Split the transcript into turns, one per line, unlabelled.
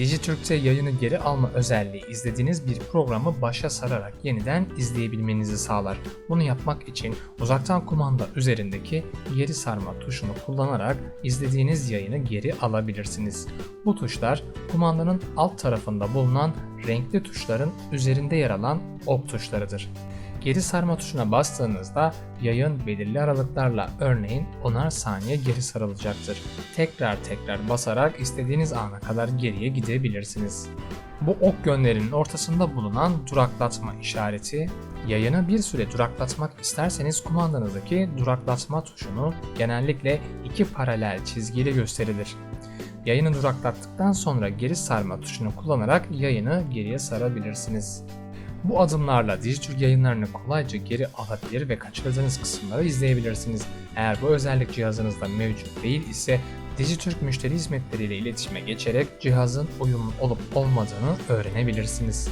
Dijitürk'te yayını geri alma özelliği izlediğiniz bir programı başa sararak yeniden izleyebilmenizi sağlar. Bunu yapmak için uzaktan kumanda üzerindeki geri sarma tuşunu kullanarak izlediğiniz yayını geri alabilirsiniz. Bu tuşlar kumandanın alt tarafında bulunan renkli tuşların üzerinde yer alan ok tuşlarıdır. Geri sarma tuşuna bastığınızda yayın belirli aralıklarla örneğin 10'ar saniye geri sarılacaktır. Tekrar tekrar basarak istediğiniz ana kadar geriye gidebilirsiniz. Bu ok gönderinin ortasında bulunan duraklatma işareti, yayını bir süre duraklatmak isterseniz kumandanızdaki duraklatma tuşunu genellikle iki paralel çizgiyle gösterilir. Yayını duraklattıktan sonra geri sarma tuşunu kullanarak yayını geriye sarabilirsiniz. Bu adımlarla Dijitürk yayınlarını kolayca geri alabilir ve kaçırdığınız kısımları izleyebilirsiniz. Eğer bu özellik cihazınızda mevcut değil ise Dijitürk müşteri hizmetleriyle iletişime geçerek cihazın uyumlu olup olmadığını öğrenebilirsiniz.